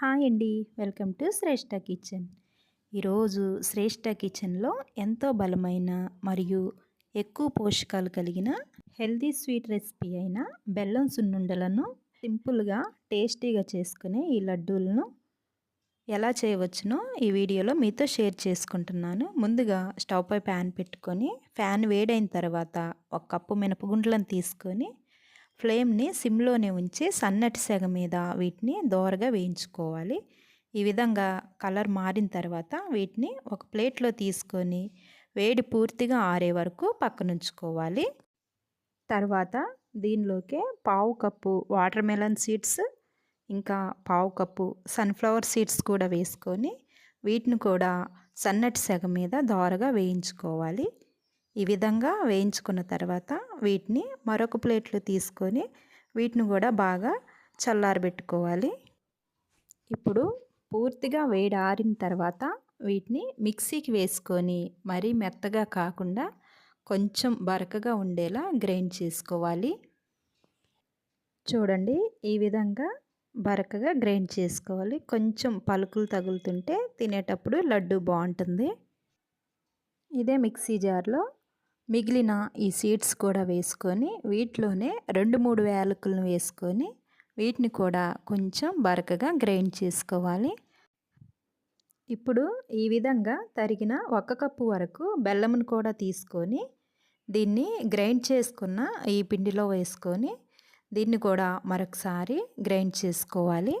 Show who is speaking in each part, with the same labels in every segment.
Speaker 1: Hi అండి. Welcome to Shreshta kitchen. ఈరోజు శ్రేష్ఠ కిచెన్లో ఎంతో బలమైన మరియు ఎక్కువ పోషకాలు కలిగిన హెల్దీ స్వీట్ రెసిపీ అయిన బెల్లం సున్నుండలను సింపుల్గా టేస్టీగా చేసుకునే ఈ లడ్డూలను ఎలా చేయవచ్చునో ఈ వీడియోలో మీతో షేర్ చేసుకుంటున్నాను. ముందుగా స్టవ్పై ప్యాన్ పెట్టుకొని ఫ్యాన్ వేడైన తర్వాత ఒక కప్పు మినపగుండ్లను తీసుకొని ఫ్లేమ్ని సిమ్లోనే ఉంచి సన్నటి సెగ మీద వీటిని దోరగా వేయించుకోవాలి. ఈ విధంగా కలర్ మారిన తర్వాత వీటిని ఒక ప్లేట్లో తీసుకొని వేడి పూర్తిగా ఆరే వరకు పక్కనుంచుకోవాలి. తర్వాత దీనిలోకే పావు కప్పు వాటర్ మెలన్ సీడ్స్ ఇంకా పావు కప్పు సన్ఫ్లవర్ సీడ్స్ కూడా వేసుకొని వీటిని కూడా సన్నటి సెగ మీద దోరగా వేయించుకోవాలి. ఈ విధంగా వేయించుకున్న తర్వాత వీటిని మరొక ప్లేట్లో తీసుకొని వీటిని కూడా బాగా చల్లారబెట్టుకోవాలి. ఇప్పుడు పూర్తిగా వేడి ఆరిన తర్వాత వీటిని మిక్సీకి వేసుకొని మరీ మెత్తగా కాకుండా కొంచెం బరకగా ఉండేలా గ్రైండ్ చేసుకోవాలి. చూడండి ఈ విధంగా బరకగా గ్రైండ్ చేసుకోవాలి. కొంచెం పలుకులు తగులుతుంటే తినేటప్పుడు లడ్డు బాగుంటుంది. ఇదే మిక్సీ జార్లో మిగిలిన ఈ సీడ్స్ కూడా వేసుకొని వీటిలోనే రెండు మూడు యాలకులను వేసుకొని వీటిని కూడా కొంచెం బరకగా గ్రైండ్ చేసుకోవాలి. ఇప్పుడు ఈ విధంగా తరిగిన ఒక కప్పు వరకు బెల్లంను కూడా తీసుకొని దీన్ని గ్రైండ్ చేసుకున్న ఈ పిండిలో వేసుకొని దీన్ని కూడా మరొకసారి గ్రైండ్ చేసుకోవాలి.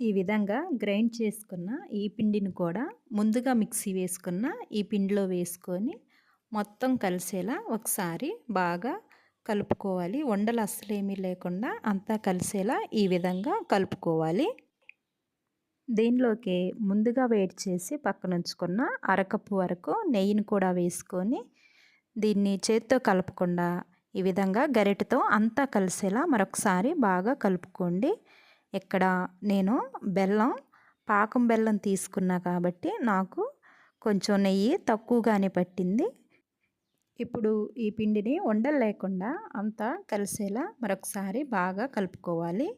Speaker 1: ఈ విధంగా గ్రైండ్ చేసుకున్న ఈ పిండిని కూడా ముందుగా మిక్సీ వేసుకున్న ఈ పిండిలో వేసుకొని మొత్తం కలిసేలా ఒకసారి బాగా కలుపుకోవాలి. వండలు అస్సలేమీ లేకుండా అంతా కలిసేలా ఈ విధంగా కలుపుకోవాలి. దీనిలోకి ముందుగా వేడి చేసి పక్కనుంచుకున్న అరకప్పు వరకు నెయ్యిని కూడా వేసుకొని దీన్ని చేత్తో కలపకుండా ఈ విధంగా గరిటతో అంతా కలిసేలా మరొకసారి బాగా కలుపుకోండి. ఇక్కడ నేను బెల్లం పాకం బెల్లం తీసుకున్నా కాబట్టి నాకు కొంచెం నెయ్యి తక్కువగానే పట్టింది. ఇప్పుడు ఈ పిండిని ఉండలు లేకుండా అంతా కలిసేలా మరొకసారి బాగా కలుపుకోవాలి.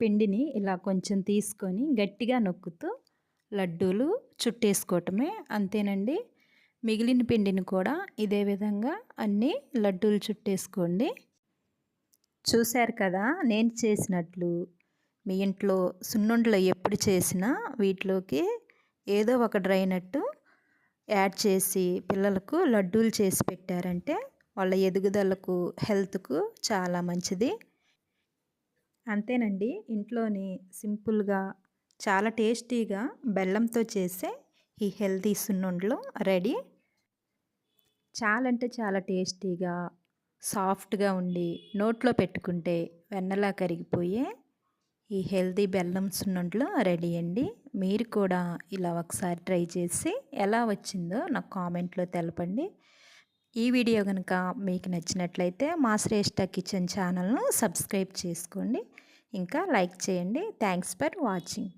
Speaker 1: పిండిని ఇలా కొంచెం తీసుకొని గట్టిగా నొక్కుతూ లడ్డూలు చుట్టేసుకోవటమే అంతేనండి. మిగిలిన పిండిని కూడా ఇదే విధంగా అన్నీ లడ్డూలు చుట్టేసుకోండి. చూశారు కదా నేను చేసినట్లు మీ ఇంట్లో సున్నుండలు ఎప్పుడు చేసినా వీటిలోకి ఏదో ఒక డ్రైనట్టు యాడ్ చేసి పిల్లలకు లడ్డూలు చేసి పెట్టారంటే వాళ్ళ ఎదుగుదలకు హెల్త్కు చాలా మంచిది. అంతేనండి. ఇంట్లోని సింపుల్గా చాలా టేస్టీగా బెల్లంతో చేసే ఈ హెల్తీ సున్నుండలు రెడీ. చాలా అంటే చాలా టేస్టీగా సాఫ్ట్గా ఉండి నోట్లో పెట్టుకుంటే వెన్నలా కరిగిపోయే ఈ హెల్దీ బెల్లం సున్నుండలు రెడీ అండి. మీరు కూడా ఇలా ఒకసారి ట్రై చేసి ఎలా వచ్చిందో నాకు కామెంట్లో తెలపండి. ఈ వీడియో కనుక మీకు నచ్చినట్లయితే మా శ్రేష్ఠ కిచెన్ ఛానల్ను సబ్స్క్రైబ్ చేసుకోండి. ఇంకా లైక్ చేయండి. Thanks for watching.